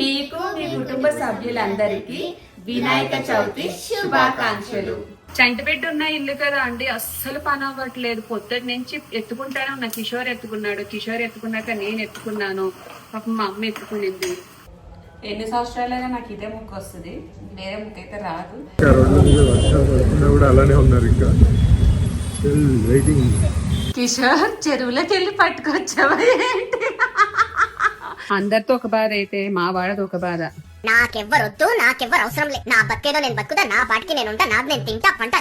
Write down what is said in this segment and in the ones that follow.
మీకు మీ కుటుంబ సభ్యులందరికీ వినాయక చవితి శుభాకాంక్షలు. చంటిబెట్టి ఉన్న ఇల్లు కదా అండి అస్సలు పని అవ్వట్లేదు. పొద్దుటి నుంచి ఎత్తుకుంటానే. ఉన్నా కిషోర్ ఎత్తుకున్నాడు. కిషోర్ ఎత్తుకున్నాక నేను ఎత్తుకున్నాను. పాపం మా అమ్మ ఎత్తుకునింది. ఎన్ని సంవత్సరాలైనా నాకు ఇదే ముక్కు వస్తుంది. వేరే ముక్కు అయితే రాదు. కూడా అలానే ఉన్నారు ఇంకా. స్టిల్ వెయిటింగ్ కిషోర్ చెరువులోకి వెళ్ళి పట్టుకొచ్చావా ఏంటి? అందరితో ఒక బాధ అయితే మా వాడది ఒక బాధ. నాకెవ్వరొద్దు నాకెవ్వరు అవసరం లే. నా బతికేదో నేను బతుకుదా నా పాటికి నేను ఉంటా నాది నేను తింటా పంట.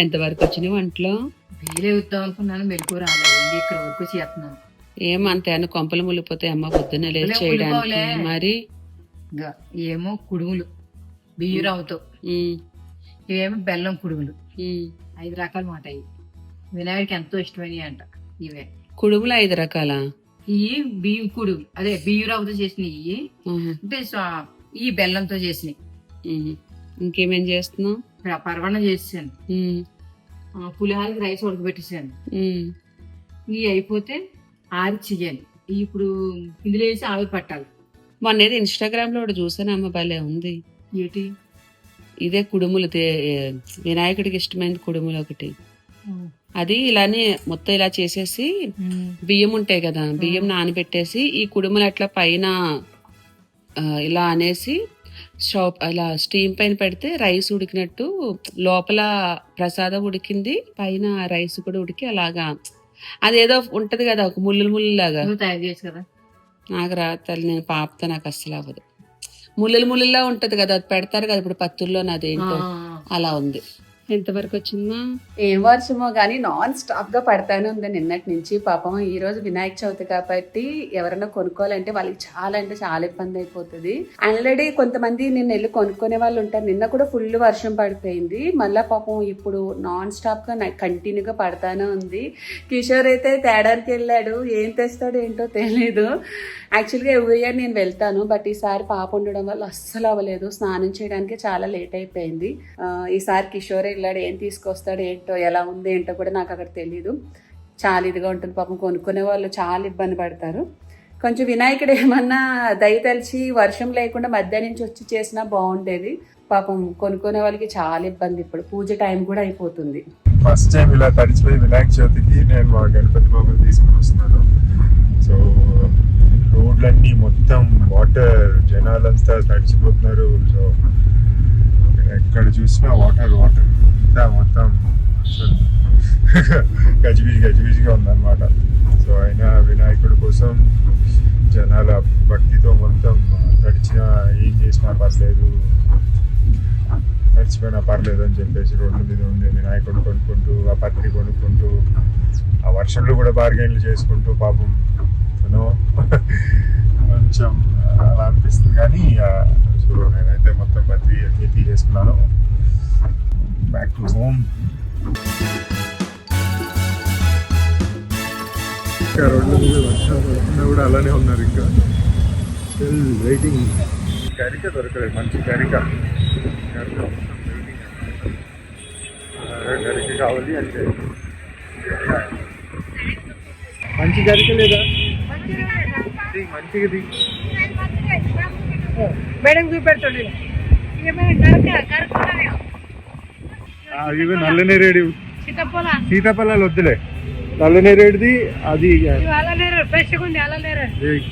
ఎంతవరకు వచ్చినాయి వంటలో? వీలే వద్దాం అనుకున్నాను మెలకు రాలేదు. ఇంక ఇక్కడ వరకు చేస్తున్నాను. ఏం అంతే అని కొంపలు ములిపోతే అమ్మ పొద్దున్న లేచి పొద్దున్నే చేయడానికి. మరి? ఏమో కుడుములు బియ్యరావుతో ఉమ్, ఇవేమో బెల్లం కుడుములు. ఐదు రకాల మాట ఇవి వినాయకుడికి ఎంతో ఇష్టమైనవి అంట ఇవే. కుడుములు ఐదు రకాల? ఇవి బియ్యం కుడుములు అదే బియ్యరావుతో చేసినవి. అంటే సా- ఈ బెల్లంతో చేసినవి. ఇంకేమేం చేస్తున్నావు? పరవణం చేసాను ఉమ్, పులిహారకి రైస్ ఉడకబెట్టేసాను. ఇవి అయిపోతే ఆరి చెయ్యాలి. ఇప్పుడు ఇందులో వేసి ఆవిరి పట్టాలి. మొన్న ఏదో ఇన్స్టాగ్రామ్లో ఒకటి చూసాను అమ్మ భలే ఉంది. ఏంటి? ఇదే కుడుములు వినాయకుడికి ఇష్టమైన కుడుములు ఒకటి. అది ఇలానే మొత్తం ఇలా చేసేసి బియ్యం ఉంటాయి కదా బియ్యం నానబెట్టేసి ఈ కుడుములు అట్లా పైన ఇలా అనేసి స్టవ్ ఇలా స్టీమ్ పైన పెడితే రైస్ ఉడికినట్టు లోపల ప్రసాదం ఉడికింది పైన రైస్ కూడా ఉడికి అలాగా. అదేదో ఉంటది కదా ఒక ముళ్ళు ముళ్ళు లాగా నువ్వు తయారు చేయొచ్చు కదా. నాకు రాత్రి నేను పాపతో నాకు అస్సలు అవ్వదు. ముళ్ళలు ముళ్ళలా ఉంటది కదా అది పెడతారు కదా ఇప్పుడు పత్తుల్లో నాదేంటో. అలా ఉంది. ఎంతవరకు వచ్చిందా? ఏం వర్షమో కానీ నాన్ స్టాప్గా పడతానే ఉంది నిన్నటి నుంచి. పాపం ఈ రోజు వినాయక చవితి కాబట్టి ఎవరైనా కొనుక్కోవాలంటే వాళ్ళకి చాలా అంటే చాలా ఇబ్బంది అయిపోతుంది. ఆల్రెడీ కొంతమంది నిన్న వెళ్ళి కొనుక్కునే వాళ్ళు ఉంటారు. నిన్న కూడా ఫుల్ వర్షం పడిపోయింది. మళ్ళా పాపం ఇప్పుడు నాన్ స్టాప్గా కంటిన్యూగా పడతానే ఉంది. కిషోర్ అయితే తేడానికి వెళ్ళాడు. ఏం తెస్తాడో ఏంటో తెలియదు యాక్చువల్గా ఎవ్రీ ఇయర్ నేను వెళ్తాను. బట్ ఈసారి పాప ఉండడం వల్ల అస్సలు అవ్వలేదు. స్నానం చేయడానికి చాలా లేట్ అయిపోయింది. ఈసారి కిషోర్ వెళ్ళాడు ఏం తీసుకొస్తాడు ఏంటో ఎలా ఉంది ఏంటో కూడా నాకు అక్కడ తెలియదు చాలా ఇదిగా ఉంటుంది పాపం కొనుక్కునే వాళ్ళు చాలా ఇబ్బంది పడతారు. కొంచెం వినాయకుడు ఏమన్నా దయ తలిచి వర్షం లేకుండా మధ్యాహ్నం నుంచి వచ్చి చేసినా బాగుండేది. పాపం కొనుక్కునే వాళ్ళకి చాలా ఇబ్బంది ఇప్పుడు. పూజ టైం కూడా అయిపోతుంది. ఫస్ట్ టైం ఇలా తడిచిపోయి వినాయక చవితికి నేను మా గణపతి బాబు తీసుకుని వస్తున్నాను. సో రోడ్లన్నీ మొత్తం వాటర్ జనాలంతా తడిచిపోతున్నారు. సో ఎక్కడ చూసినా వాటర్ వాటర్ అంతా మొత్తం గజిబిజి గజిబిజిగా ఉందన్నమాట సో అయినా వినాయకుడి కోసం జనాల భక్తితో మొత్తం తడిచినా ఏం చేసినా పర్లేదు తడిచిపోయినా పర్లేదు అని చెప్పేసి రెండు మీద ఉంది వినాయకుడు కొనుక్కుంటూ ఆ పత్రి కొనుక్కుంటూ ఆ వర్షంలో కూడా బార్గెన్లు చేసుకుంటూ పాపం యూనో కొంచెం అలా అనిపిస్తుంది కానీ ఆ, సో నేనైతే మొత్తం పత్రి అన్ని తీసేసుకున్నాను బ్యాక్ టు హోమ్ ఇంకా రోడ్ల మీద వర్షాలు పడుతున్నా కూడా అలానే ఉన్నారు ఇంకా స్టిల్ వెయిటింగ్ గరిక దొరకలేదు మంచి గరిక గరిక మొత్తం కావాలి అంటే మంచి గరిక లేదా దిగు మేడం చూపెట్టండి. ఇవి నల్లనేరేడు సీతాఫలాలు. వద్దులే. నల్లనేరేడుది అది ఫ్రెష్గా ఉంది అలా లేరు ఏయ్.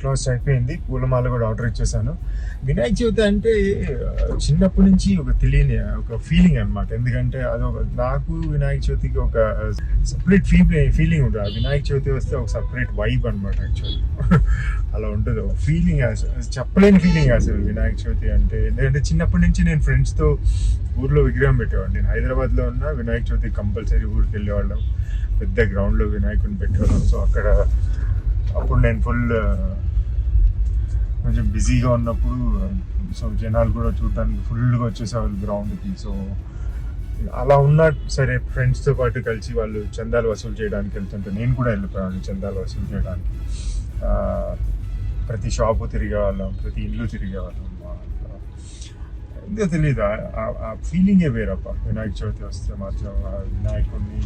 క్లోజ్ అయిపోయింది. పూలమాల కూడా ఆర్డర్ ఇచ్చేసాను. వినాయక చవితి అంటే చిన్నప్పటి నుంచి ఒక తెలియని ఒక ఫీలింగ్ అనమాట ఎందుకంటే అదొక నాకు వినాయక చవితికి ఒక సపరేట్ ఫీల్ ఫీలింగ్ ఉంటుంది. ఆ వినాయక చవితి వస్తే ఒక సపరేట్ వైబ్ అనమాట యాక్చువల్లీ అలా ఉంటుంది. ఒక ఫీలింగ్ చెప్పలేని ఫీలింగ్ అసలు వినాయక చవితి అంటే. ఎందుకంటే చిన్నప్పటి నుంచి నేను ఫ్రెండ్స్తో ఊర్లో విగ్రహం పెట్టేవాడిని. నేను హైదరాబాద్లో ఉన్న వినాయక చవితి కంపల్సరీ ఊరికి వెళ్ళేవాళ్ళం. పెద్ద గ్రౌండ్లో వినాయకుడిని పెట్టేవాళ్ళం. సో అక్కడ అప్పుడు నేను ఫుల్ కొంచెం బిజీగా ఉన్నప్పుడు సో జనాలు కూడా చూడడానికి ఫుల్గా వచ్చేసేవాళ్ళు గ్రౌండ్కి. సో అలా ఉన్నా సరే ఫ్రెండ్స్తో పాటు కలిసి వాళ్ళు చందాలు వసూలు చేయడానికి వెళ్తుంటే నేను కూడా వెళ్ళిపోయాను చందాలు వసూలు చేయడానికి. ప్రతి షాపు తిరిగేవాళ్ళం ప్రతి ఇల్లు తిరిగేవాళ్ళం. ఎందుకు తెలియదు ఆ ఫీలింగే వేరప్ప? వినాయక చవితి వస్తే మాత్రం వినాయకుడిని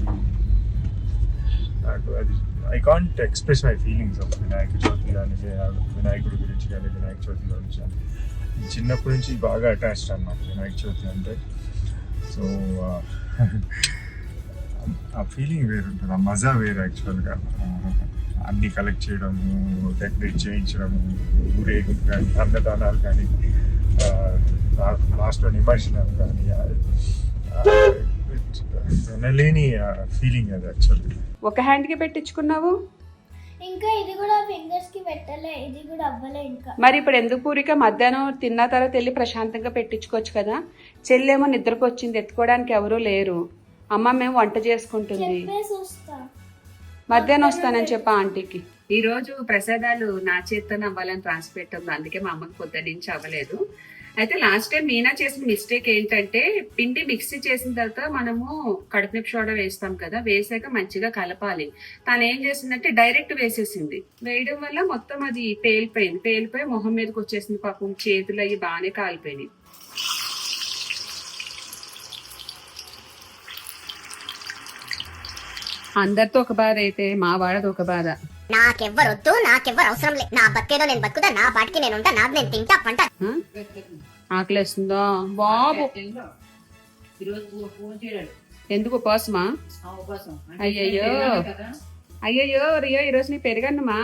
అది I can't express my feelings of Vinayaka Chavithi కానీ వినాయకుడి గురించి కానీ వినాయక చవితి గురించి కానీ చిన్నప్పటి నుంచి బాగా అటాచ్డ్ అన్నమాట వినాయక చవితి అంటే. సో ఆ ఫీలింగ్ వేరు ఉంటుంది ఆ మజా వేరు యాక్చువల్గా అన్నీ కలెక్ట్ చేయడము డెకరేట్ చేయించడము ఊరేగింపు కానీ అన్నదానాలు కానీ లాస్ట్లో నిమజ్జనం కానీ వినలేని ఫీలింగ్ అది యాక్చువల్గా ఒక హ్యాండ్కి పెట్టించుకున్నావు? ఇంకా ఇది కూడా ఫింగర్స్కి పెట్టలే ఇది కూడా అవ్వలే ఇంకా. మరి ఇప్పుడు ఎందుకు పూరిక మధ్యాహ్నం తిన్న తర్వాత వెళ్ళి ప్రశాంతంగా పెట్టించుకోవచ్చు కదా? చెల్లేమో నిద్రకు వచ్చింది ఎత్తుకోవడానికి ఎవరూ లేరు. అమ్మ మేము వంట చేసుకుంటుంది. చెప్పేసి వస్తా మధ్యాహ్నం వస్తానని చెప్పా ఆంటీకి. ఈ రోజు ప్రసాదాలు నా చేత్తోనే అవ్వాలని రాసి పెట్టింది. అందుకే మా అమ్మకి పొద్దు నుంచి అవ్వలేదు. అయితే లాస్ట్ టైం మీనా చేసిన మిస్టేక్ ఏంటంటే పిండి మిక్సీ చేసిన తర్వాత మనము కడుపునొప్పి సోడా వేస్తాం కదా వేసాక మంచిగా కలపాలి. తను ఏం చేసిందంటే డైరెక్ట్ వేసేసింది. వేయడం వల్ల మొత్తం అది పేలిపోయింది. పేలిపోయి మొహం మీదకి వచ్చేసింది పాపం చేతులు అవి బాగానే కాలిపోయినాయి. అందరితో ఒక బాధ అయితే మా వాడది ఒక బాధ. నాకెవ్వరొద్దు నాకెవ్వరు అవసరం లే. నా బతికేదో నేను బతుకుదా నా పాటికి నేను ఉంటా నాది నేను తింటా పంట? ఆకలేస్తుందా? బాబు. ఎందుకు ఉపవాసమా? అయ్యయ్యో. అయ్యయ్యో రియో ఈరోజు నీ పెరగన్నమా?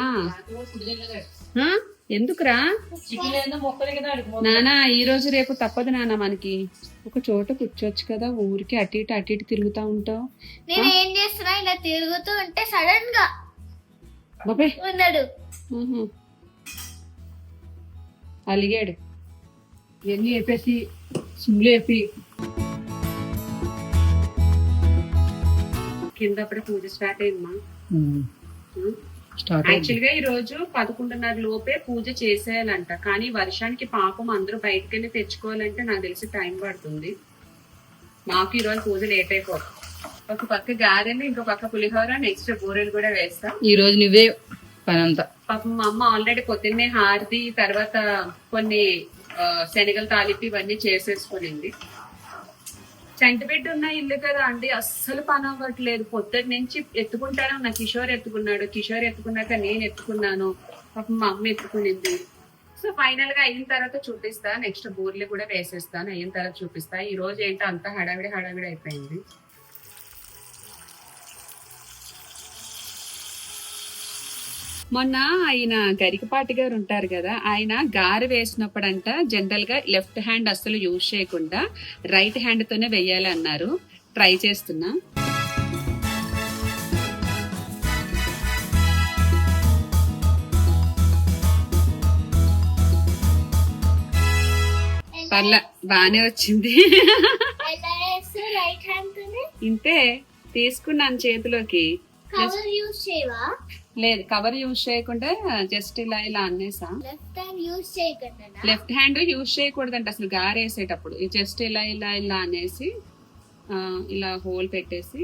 ఎందుకురా? నానా ఈ రోజు రేపు తప్పదు నాన్న మనకి. ఒక చోట కూర్చోవచ్చు కదా ఊరికి అటు ఇటు అటు ఇటు తిరుగుతా ఉంటావు. నేను ఏం చేస్తున్నా ఇలా తిరుగుతూ ఉంటే సడన్గా బాబాయ్. ఉన్నాడు. అలిగాడు. ఇవన్నీ వేపేసి సిమ్లు వేపి కింద అప్పుడే పూజ స్టార్ట్ అయిందమ్మా. స్టార్ట్ యాక్చువల్గా ఈ రోజు పదకొండున్నర లోపే పూజ చేసేయాలంట. కానీ వర్షానికి పాపం అందరూ బయటకు వెళ్ళి తెచ్చుకోవాలంటే నాకు తెలిసి టైం పడుతుంది. మాకు ఈ రోజు పూజ లేట్ అయిపోతుంది. ఒక పక్క గారెలు ఇంకో పక్క పులిహోర నెక్స్ట్ బూరెలు కూడా వేస్తా. ఈ రోజు నువ్వే పని అంతా పాపం మా అమ్మ ఆల్రెడీ పొద్దున్నే హారతి తర్వాత కొన్ని శనగలు తాలిపి ఇవన్నీ చేసేసుకునింది. చెంటబిడ్డ ఉన్న ఇల్లు కదా అండి అస్సలు పని అవ్వట్లేదు. పొద్దుటి నుంచి ఎత్తుకుంటాను నా కిషోర్ ఎత్తుకున్నాడు. కిషోర్ ఎత్తుకున్నాక నేను ఎత్తుకున్నాను. పాపం మా అమ్మ ఎత్తుకునింది. సో ఫైనల్గా అయిన తర్వాత చూపిస్తా నెక్స్ట్ బూర్లు కూడా వేసేస్తాను. అయిన తర్వాత చూపిస్తా. ఈ రోజు ఏంటో అంత హడావిడి హడావిడి అయిపోయింది. మొన్న ఆయన గరికపాటి గారు ఉంటారు కదా ఆయన గారె వేసినప్పుడంట జనరల్గా లెఫ్ట్ హ్యాండ్ అస్సలు యూజ్ చేయకుండా రైట్ హ్యాండ్ తోనే వెయ్యాలి అన్నారు ట్రై చేస్తున్నా. పర్ల బానే వచ్చింది. ఇంతే తీసుకున్నాను చేతిలోకి. యూజ్ చేయవా? లేదు కవర్ యూజ్ చేయకుండా జస్ట్ ఇలా ఇలా అన్నేసా లెఫ్ట్ హ్యాండ్ యూజ్ చేయకుండా లెఫ్ట్ హ్యాండ్ యూజ్ చేయకూడదంట అసలు గారేసేటప్పుడు. జస్ట్ ఇలా ఇలా ఇలా అనేసి ఇలా హోల్ పెట్టేసి!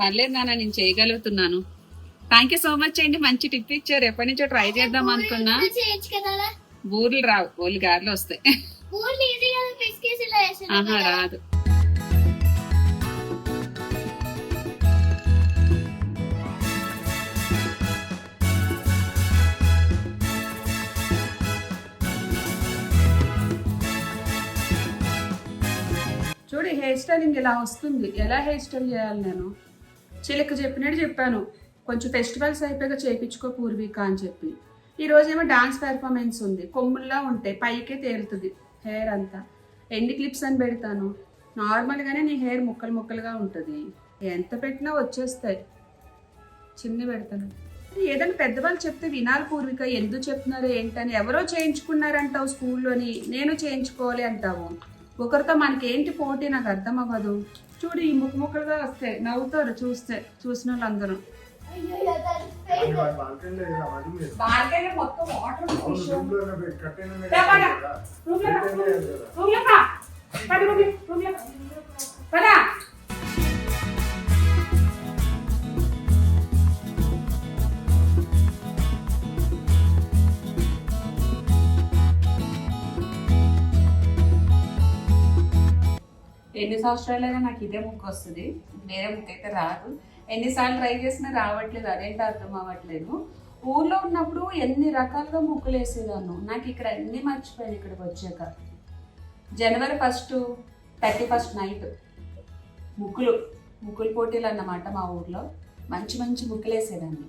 పర్లేదు నాన్న నేను చేయగలుగుతున్నాను. థ్యాంక్ యూ సో మచ్ అండి మంచి టిప్ ఇచ్చారు. ఎప్పటి నుంచో ట్రై చేద్దాం అనుకున్నా. బూర్లు రావు ఓన్లీ గారెలు వస్తాయి. రాదు. హెయిర్ స్టైలింగ్ ఇలా వస్తుంది. ఎలా హెయిర్ స్టైల్ చేయాలి నేను? చిలక చెప్పినట్టు చెప్పాను. కొంచెం ఫెస్టివల్స్ అయిపోయాక చేయించుకో పూర్వీక అని చెప్పి. ఈరోజు ఏమో డాన్స్ పెర్ఫార్మెన్స్ ఉంది. కొమ్ముల్లా ఉంటాయి. పైకే తేలుతుంది హెయిర్ అంతా. ఎన్ని క్లిప్స్ అని పెడతాను? నార్మల్గానే నీ హెయిర్ ముక్కలు ముక్కలుగా ఉంటుంది. ఎంత పెట్టినా వచ్చేస్తాయి. చిన్ని పెడతాను. ఏదైనా పెద్దవాళ్ళు చెప్తే వినాలి పూర్విక. ఎందుకు చెప్తున్నారు ఏంటని? ఎవరో చేయించుకున్నారంటావు స్కూల్లోని నేను చేయించుకోవాలి అంటావు. ఒకరితో మనకేంటి పోటీ నాకు అర్థం అవ్వదు చూడు ఈ ముక్కు ముక్కలుగా వస్తాయి నవ్వుతారు చూస్తే చూసిన వాళ్ళందరూ బాల్కనీ మొత్తం వాటర్ ఎన్ని సంవత్సరాలైనా నాకు ఇదే ముక్కు వస్తుంది. వేరే ముక్క అయితే రాదు. ఎన్నిసార్లు ట్రై చేసినా రావట్లేదు. అదేంటో అర్థం అవ్వట్లేదు. ఊర్లో ఉన్నప్పుడు ఎన్ని రకాలుగా ముక్కులు వేసేదాను నాకు ఇక్కడ అన్నీ మర్చిపోయాను ఇక్కడికి వచ్చాక. January first thirty first night ముక్కులు ముక్కులు పోటీలు అన్నమాట మా ఊర్లో. మంచి మంచి ముక్కులు వేసేదాన్ని.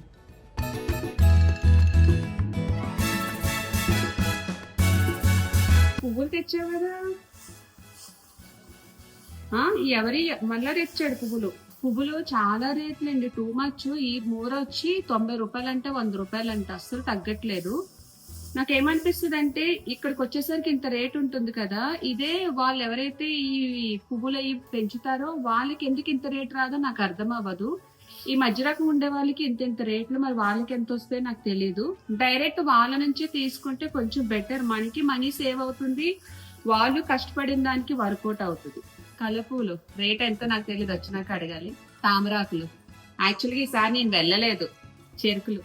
పువ్వులు తెచ్చావు కదా? ఎవరి మళ్ళా తెచ్చాడు పువ్వులు? పువ్వులు చాలా రేట్లు అండి టూ మచ్ ఈ మూర వచ్చి తొంభై రూపాయలు అంటే వంద రూపాయలు అంటే అస్సలు తగ్గట్లేదు. నాకేమనిపిస్తుంది అంటే ఇక్కడికి వచ్చేసరికి ఇంత రేట్ ఉంటుంది కదా ఇదే వాళ్ళు ఎవరైతే ఈ పువ్వులు అవి పెంచుతారో వాళ్ళకి ఎందుకు ఇంత రేట్ రాదో నాకు అర్థం అవ్వదు. ఈ మధ్యరకం ఉండే వాళ్ళకి ఇంత ఇంత రేట్లు మరి వాళ్ళకి ఎంత వస్తాయో నాకు తెలియదు డైరెక్ట్ వాళ్ళ నుంచే తీసుకుంటే కొంచెం బెటర్ మనకి మనీ సేవ్ అవుతుంది. వాళ్ళు కష్టపడిన దానికి వర్కౌట్ అవుతుంది. కలపూలు రేట్ ఎంతో నాకు తెలియదు వచ్చినాక అడగాలి. తామరాకులు. యాక్చువల్గా ఈసారి నేను వెళ్ళలేదు. చెరుకులు.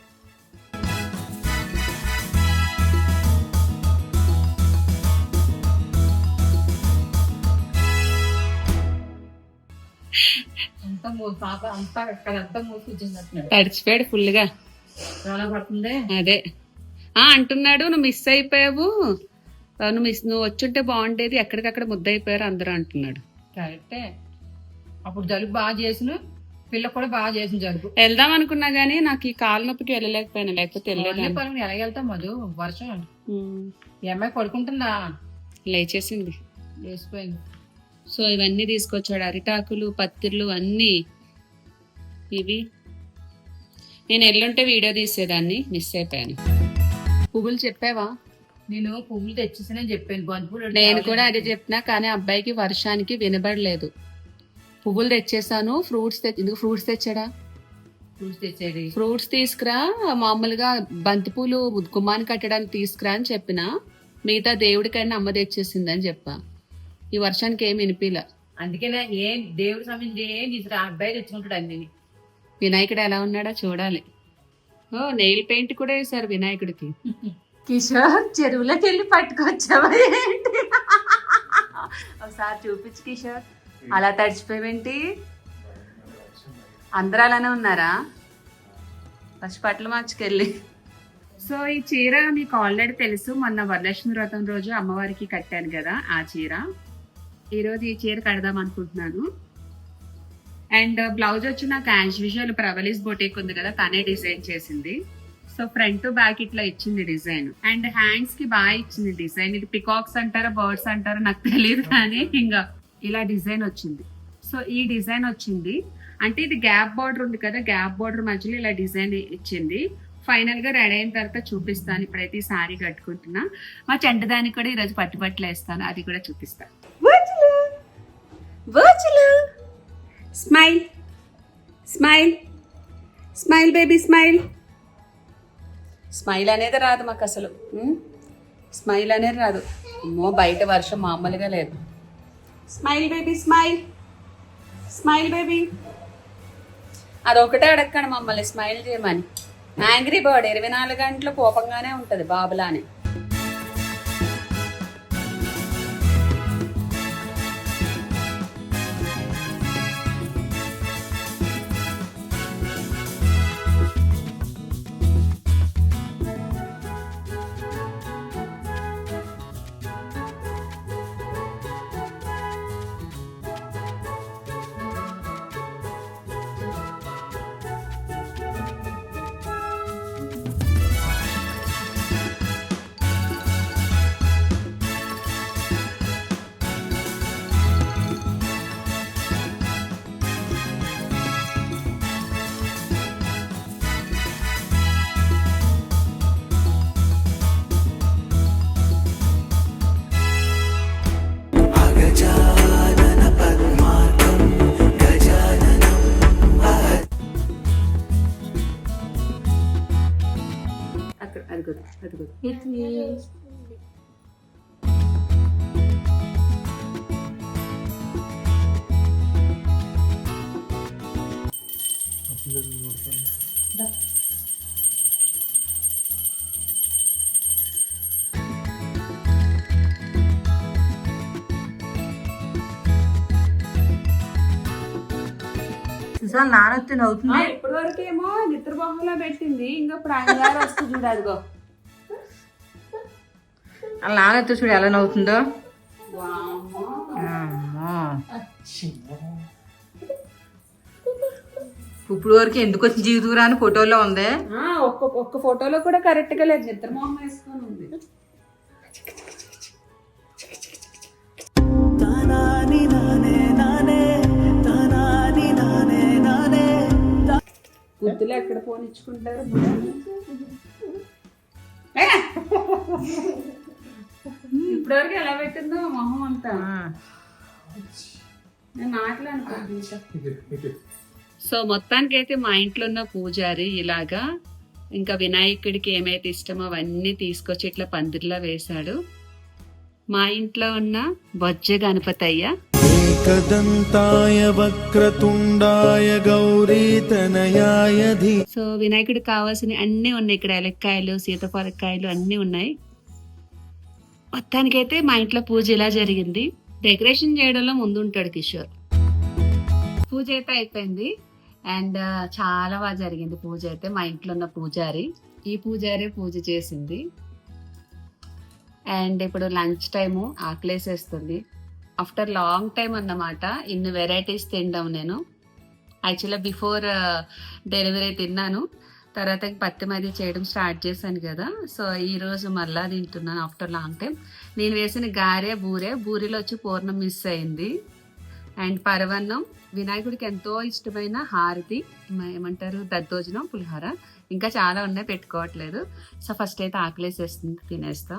తడిచిపోయాడు ఫుల్గా చాలా పడుతుంది? అదే. ఆ అంటున్నాడు నువ్వు మిస్ అయిపోయావు. నువ్వు మిస్ నువ్వు వచ్చుంటే బాగుండేది. ఎక్కడికక్కడ ముద్దయిపోయారు అందరూ అంటున్నాడు. కరెక్టే. అప్పుడు జలుబు బాగా చేసిన పిల్ల కూడా బాగా చేసిన జలుబు. వెళ్దాం అనుకున్నా గానీ నాకు ఈ కాలు నొప్పికి వెళ్ళలేకపోయాను లేకపోతే పనులు ఎలా వెళ్తాం మధు? వర్షం. ఈ అమ్మాయి పడుకుంటుందా? లేచేసింది. లేచిపోయింది. సో ఇవన్నీ తీసుకొచ్చాడు. అరిటాకులు పత్తిర్లు అన్నీ. ఇవి. నేను ఎల్లుంటే వీడియో తీసేదాన్ని మిస్ అయిపోయాను. పువ్వులు చెప్పావా? నేను పువ్వులు తెచ్చేసానని చెప్పాను. బంతి పూలు నేను కూడా అదే చెప్పినా కానీ అబ్బాయికి వర్షానికి వినబడలేదు. పువ్వులు తెచ్చేసాను ఫ్రూట్స్ తెచ్చి ఎందుకు ఫ్రూట్స్ తెచ్చాడా? ఫ్రూట్స్ తెచ్చేది. ఫ్రూట్స్ తీసుకురా మామూలుగా బంతిపూలు గుమ్మాన్ని కట్టడానికి తీసుకురా అని చెప్పిన మిగతా దేవుడికైనా అమ్మ తెచ్చేసింది అని చెప్పా. ఈ వర్షానికి ఏం వినిపిలా? అందుకనే ఏం దేవుడి సంబంధించి ఏం తీసుకురా అబ్బాయి తెచ్చుకుంటాడు అన్ని వినాయకుడు ఎలా ఉన్నాడో చూడాలి. ఓ నెయిల్ పెయింట్ కూడా వేశారు వినాయకుడికి. కిషోర్ చెరువులోకి వెళ్ళి పట్టుకొచ్చావా ఏంటి? ఒకసారి చూపించు కిషోర్. అలా తడిచిపోయావేంటి? అందరూ అలానే ఉన్నారా? ఫస్ట్ పట్ల మార్చుకెళ్ళి. సో ఈ చీర మీకు ఆల్రెడీ తెలుసు. మొన్న వరలక్ష్మి వ్రతం రోజు అమ్మవారికి కట్టాను కదా ఆ చీర. ఈరోజు ఈ చీర కడదాం అనుకుంటున్నాను. అండ్ బ్లౌజ్ వచ్చి నాకు యాజ్ యూజువల్ ప్రవలీస్ బొటేక్ ఉంది కదా తనే డిజైన్ చేసింది. సో ఫ్రంట్ బ్యాక్ ఇట్లా ఇచ్చింది డిజైన్. అండ్ హ్యాండ్స్కి బాగా ఇచ్చింది డిజైన్. ఇది పికాక్స్ అంటారా బర్డ్స్ అంటారా నాకు తెలియదు కానీ ఇంకా ఇలా డిజైన్ వచ్చింది. సో ఈ డిజైన్ వచ్చింది. అంటే ఇది గ్యాప్ బార్డర్ ఉంది కదా గ్యాప్ బార్డర్ మధ్యలో ఇలా డిజైన్ ఇచ్చింది. ఫైనల్గా రెడీ అయిన తర్వాత చూపిస్తాను. ఇప్పుడైతే ఈ సారీ కట్టుకుంటున్నా. మా చెంటదానికి కూడా ఈరోజు పట్టుబట్టలు వేస్తాను. అది కూడా చూపిస్తాను smile smile smile baby smile smile అనేది రాదు మాకు అసలు. స్మైల్ అనేది రాదు. అమ్మో బయట వర్షం మామూలుగా లేదు. Smile baby smile. Smile baby. అదొకటే అడగండి మమ్మల్ని స్మైల్ చేయమని. యాంగ్రీ బర్డ్ ఇరవై నాలుగు గంటలు కోపంగానే ఉంటుంది బాబులానే. సుశాల్ నానొత్తి నవ్వుతుంది. ఇప్పటి వరకు ఏమో నిద్రమోహంలో పెట్టింది. ఇంకా ఇప్పుడు ఆయన గారు వస్తుంది చూడు అదిగో. అలా నానొత్తి చూడు ఎలా నవ్వుతుందో. వామ్మో. అమ్మో. ఇప్పుడు వరకు ఎందుకు వచ్చిన జీవితం రాని ఫోటోలో ఉంది. ఆ, ఒక్క ఒక్క ఫోటోలో కూడా కరెక్ట్గా లేదు. నిద్రమోహం వేసుకొని ఉంది. బుద్ధులు ఎక్కడ పోనిచ్చుకుంటారు ఇప్పటివరకు ఎలా పెట్టిందో మొహం అంతా. నేను అనుకుంటున్నా. సో మొత్తానికి అయితే మా ఇంట్లో ఉన్న పూజారి ఇలాగా ఇంకా వినాయకుడికి ఏమైతే ఇష్టమో అవన్నీ తీసుకొచ్చి ఇట్లా పందిరిలో వేశాడు. మా ఇంట్లో ఉన్న బొజ్జ గణపతయ్య. ఏకదంతాయ వక్రతుండాయ గౌరీతనయాయ సో వినాయకుడికి కావాల్సిన అన్నీ ఉన్నాయి. ఇక్కడ ఎలక్కాయలు సీతపాలకాయలు అన్నీ ఉన్నాయి. మొత్తానికైతే మా ఇంట్లో పూజ ఇలా జరిగింది. డెకరేషన్ చేయడంలో ముందు ఉంటాడు కిషోర్. పూజ అయితే అయిపోయింది. అండ్ చాలా బాగా జరిగింది పూజ అయితే మా ఇంట్లో ఉన్న పూజారి. ఈ పూజారి పూజ చేసింది. అండ్ ఇప్పుడు లంచ్ టైము ఆకలేసేస్తుంది. ఆఫ్టర్ లాంగ్ టైం అన్నమాట ఇన్ని వెరైటీస్ తిండాం నేను. యాక్చువల్గా బిఫోర్ డెలివరీ తిన్నాను. తర్వాత పత్తి మది చేయడం స్టార్ట్ చేశాను కదా. సో ఈరోజు మళ్ళా తింటున్నాను ఆఫ్టర్ లాంగ్ టైం నేను వేసిన గారె బూరె బూరెలో వచ్చి పూర్ణం మిస్ అయింది. అండ్ పరవన్నం వినాయకుడికి ఎంతో ఇష్టమైన హారతి ఏమంటారు? దద్దోజనం పులిహోర. ఇంకా చాలా ఉన్నాయి పెట్టుకోవట్లేదు. సో ఫస్ట్ అయితే ఆకలేసేస్తుంది తినేస్తా.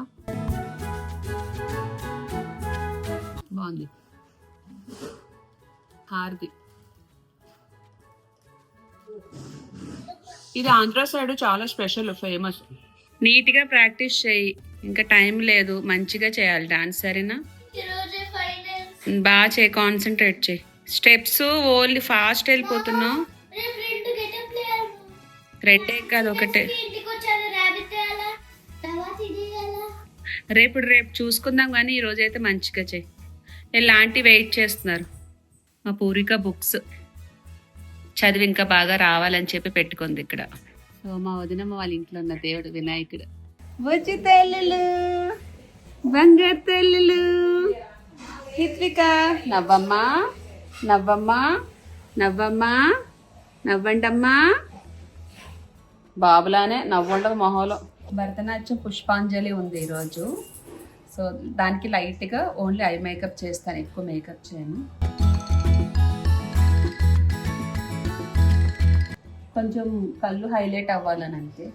బాగుంది. హారతి. ఇది ఆంధ్ర సైడ్ చాలా స్పెషల్ ఫేమస్. నీట్గా ప్రాక్టీస్ చేయి. ఇంకా టైం లేదు. మంచిగా చేయాలి. డాన్స్ సరేనా? బాగా చేయి. కాన్సన్ట్రేట్ చేయి. స్టెప్స్ ఓన్లీ ఫాస్ట్ వెళ్ళిపోతున్నావు. రెండు కాదు ఒకటే. రేపు రేపు చూసుకుందాం కానీ ఈ రోజు అయితే మంచిగా చేయి. ఎలాంటి వెయిట్ చేస్తున్నారు? మా పూరిక బుక్స్. చదివి ఇంకా బాగా రావాలని చెప్పి పెట్టుకుంది ఇక్కడ. సో మా వదినమ్మ వాళ్ళ ఇంట్లో ఉన్న దేవుడు వినాయకుడు. వచ్చి తెల్లులు బంగారు తెల్లులు. హిత్విక నవ్వమ్మా నవ్వమ్మా నవ్వమ్మా నవ్వండమ్మా. బాబులానే నవ్వుండదు మొహంలో. భరతనాట్యం పుష్పాంజలి ఉంది ఈరోజు. సో దానికి లైట్గా ఓన్లీ ఐ మేకప్ చేస్తాను ఎక్కువ మేకప్ చేయను. కొంచెం కళ్ళు హైలైట్ అవ్వాలని అంతే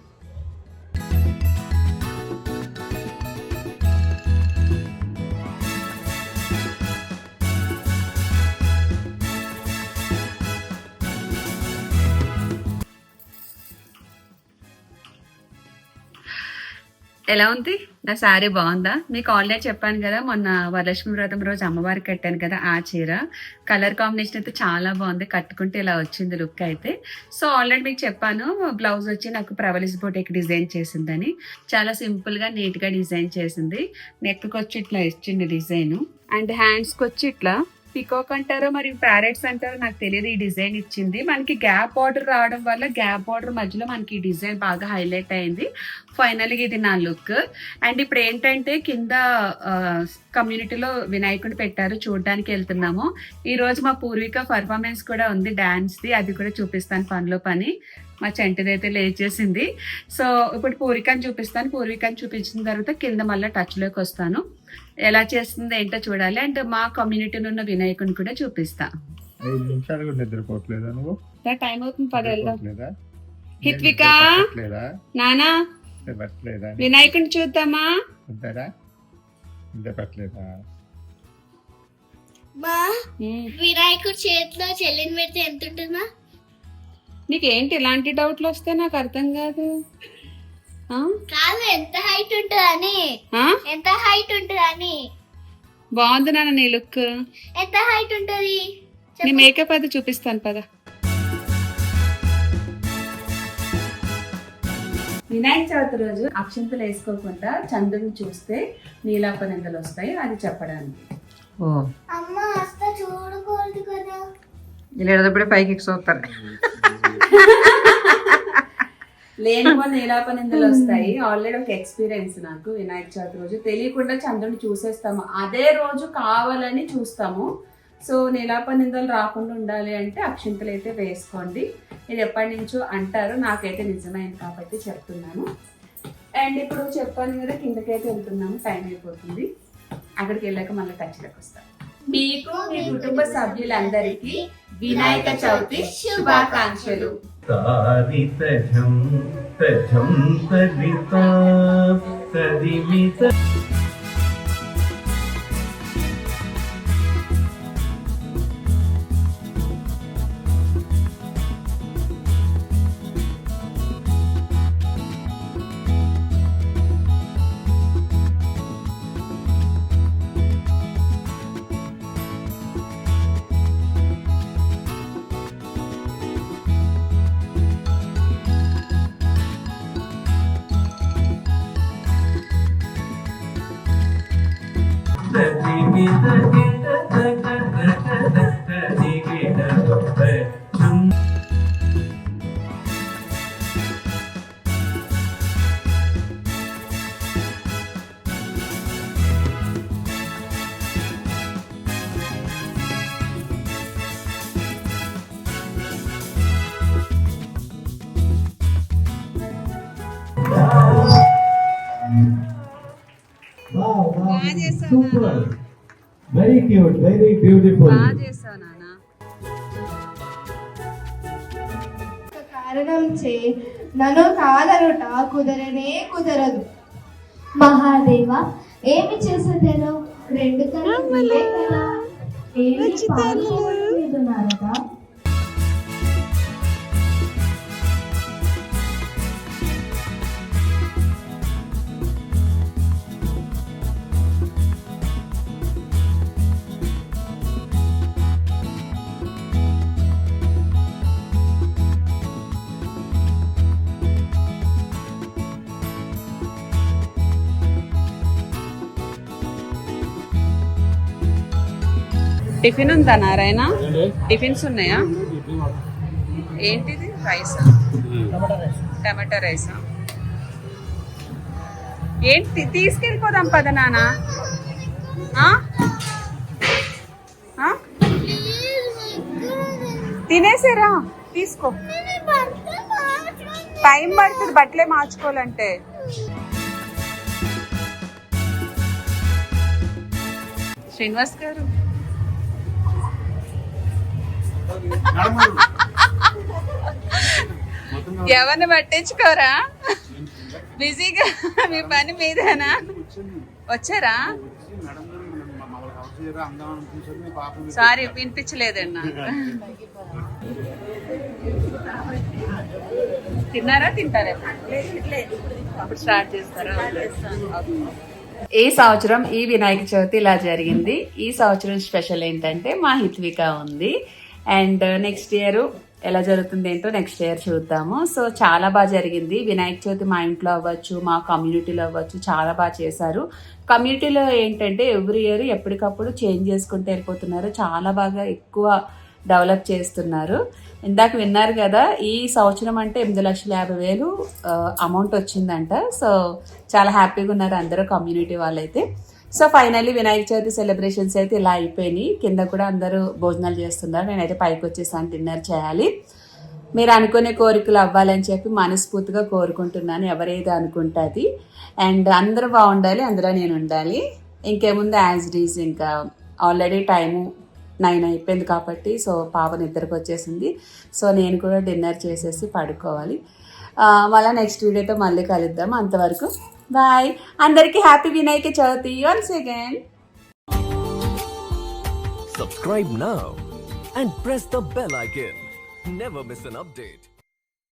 ఎలా ఉంది? నా శారీ బాగుందా? మీకు ఆల్రెడీ చెప్పాను కదా మొన్న వరలక్ష్మి వ్రతం రోజు అమ్మవారికి కట్టాను కదా ఆ చీర. కలర్ కాంబినేషన్ అయితే చాలా బాగుంది కట్టుకుంటే ఇలా వచ్చింది లుక్ అయితే. సో ఆల్రెడీ మీకు చెప్పాను బ్లౌజ్ వచ్చి నాకు ప్రవలిస్ బోటెక్ డిజైన్ చేసిందని. చాలా సింపుల్గా నీట్గా డిజైన్ చేసింది. నెక్ వచ్చి ఇట్లా ఇచ్చింది డిజైన్ అండ్ హ్యాండ్స్కి వచ్చి ఇట్లా పికాక్ అంటారో మరి ప్యారెట్స్ అంటారో నాకు తెలియదు. ఈ డిజైన్ ఇచ్చింది. మనకి గ్యాప్ బార్డర్ రావడం వల్ల గ్యాప్ బార్డర్ మధ్యలో మనకి ఈ డిజైన్ బాగా హైలైట్ అయింది. ఫైనల్గా ఇది నా లుక్. అండ్ ఇప్పుడు ఏంటంటే కింద కమ్యూనిటీలో వినాయకుడు పెట్టారు. చూడడానికి వెళ్తున్నాము. ఈ రోజు మా పూర్విక పర్ఫార్మెన్స్ కూడా ఉంది డ్యాన్స్ది అది కూడా చూపిస్తాను పనిలో పని. మా చెంటిదైతే లేచేసింది సో ఇప్పుడు పూర్వికని చూపిస్తాను. పూర్వికని చూపించిన తర్వాత కింద మళ్ళీ టచ్లోకి వస్తాను. ఎలా చేస్తుంది ఏంటో చూడాలి. అండ్ మా కమ్యూనిటీలో ఉన్న వినాయకుని కూడా చూపిస్తా. ఐదు నిమిషాలు కూడా నిద్రపోవట్లేదా నువ్వు? టైం అవుతుంది పది వెళ్దాం. నిద్రపోవట్లేదా? హిత్విక? నిద్రపట్టట్లేదా? నానా? వినాయకుని చూద్దామా. వినాయకుడు చేతిలో చెల్లిని పెడితే ఎంత ఉంటుందా నీకేంటి ఇలాంటి డౌట్లు వస్తే నాకు అర్థం కాదు? ఆ? కాదు ఎంత హైట్ ఉంటుందని? ఎంత హైట్ ఉంటుందని. బాగుంది నాన్న నీ లుక్. ఎంత హైట్ ఉంటుంది? నీ మేకప్ అది చూపిస్తాను పద. వినాయక చవితి రోజు అక్షంతలు వేసుకోకుండా చంద్రుని చూస్తే నీలాపనిందలు వస్తాయి అది చెప్పడానికి. అమ్మ అస్త చూడకూడదు కదా. వెళ్ళేటప్పుడే పైకి చూస్తారు లేనిపో నీలాపనిందలు వస్తాయి. ఆల్రెడీ ఒక ఎక్స్పీరియన్స్ నాకు వినాయక చవితి రోజు. తెలియకుండా చంద్రుని చూసేస్తాము. అదే రోజు కావాలని చూస్తాము. సో నీలాపనిందలు రాకుండా ఉండాలి అంటే అక్షింతలు అయితే వేసుకోండి. ఇది ఎప్పటి నుంచో అంటారు. నాకైతే నిజమైంది కాబట్టి చెప్తున్నాను. అండ్ ఇప్పుడు చెప్పాను కదా కిందకైతే వెళ్తున్నాము. టైం అయిపోతుంది. అక్కడికి వెళ్ళాక మళ్ళీ ఖచ్చితంగా వస్తాను మీకు మీ కుటుంబ సభ్యులందరికీ వినాయక చవితి శుభాకాంక్షలు. తారితజం తజం తదిత తదిమిత Super. Very cute, very beautiful. చేస్తావు నాన్న. కారణం చే నన్ను కాదనుట కుదరనే కుదరదు. మహాదేవ ఏమి చేసేదేను? రెండు కళ్ళు కదా. ఏమి పాల్గొనలేదు టిఫిన్ ఉందా నారాయణ? టిఫిన్స్ ఉన్నాయా? ఏంటిది? రైసా? టమాటా రైసా? ఏంటి? తీసుకెళ్ళిపోదాం పద నాన్న? ఆ? తినేసేరా తీసుకో. టైం పడుతుంది బట్టలే మార్చుకోవాలంటే. శ్రీనివాస్ గారు. ఎవరిని పట్టించుకోరా? బిజీగా మీ పని మీదేనా? వచ్చారా? సారీ వినిపించలేదండి నాకు తిన్నారా తింటారా? అప్పుడు స్టార్ట్ చేస్తారా? ఈ సంవత్సరం ఈ వినాయక చవితి ఇలా జరిగింది. ఈ సంవత్సరం స్పెషల్ ఏంటంటే మా హిత్విక ఉంది. అండ్ నెక్స్ట్ ఇయర్ ఎలా జరుగుతుంది ఏంటో నెక్స్ట్ ఇయర్ చూద్దాము. సో చాలా బాగా జరిగింది. వినాయక చవితి మా ఇంట్లో అవ్వచ్చు మా కమ్యూనిటీలో అవ్వచ్చు చాలా బాగా చేశారు. కమ్యూనిటీలో ఏంటంటే ఎవ్రీ ఇయర్ ఎప్పటికప్పుడు చేంజ్ చేసుకుంటూ వెళ్ళిపోతున్నారు. చాలా బాగా ఎక్కువ డెవలప్ చేస్తున్నారు. ఇందాక విన్నారు కదా ఈ సంవత్సరం అంటే ఎనిమిది లక్షల యాభై వేలు అమౌంట్ వచ్చిందంట. సో చాలా హ్యాపీగా ఉన్నారు అందరూ కమ్యూనిటీ వాళ్ళైతే. So finally Vinayaka Chavithi celebrations అయితే ఇలా అయిపోయినాయి. కింద కూడా అందరూ భోజనాలు చేస్తున్నారు. నేనైతే పైకి వచ్చేసాను డిన్నర్ చేయాలి. మీరు అనుకునే కోరికలు అవ్వాలని చెప్పి మనస్ఫూర్తిగా కోరుకుంటున్నాను. ఎవరేది అనుకుంటుంది. అండ్ అందరూ బాగుండాలి అందులో నేను ఉండాలి. ఇంకేముంది? యాజ్ డీజ్ ఇంకా ఆల్రెడీ టైము నైన్ అయిపోయింది కాబట్టి సో పాప నిద్రకు వచ్చేసింది. సో నేను కూడా డిన్నర్ చేసేసి పడుకోవాలి. మళ్ళీ నెక్స్ట్ వీడియోతో మళ్ళీ కలుద్దాం. అంతవరకు బాయ్ అందరికీ happy Vinayaka Chavithi once again Subscribe now and press the bell icon. Never miss an update.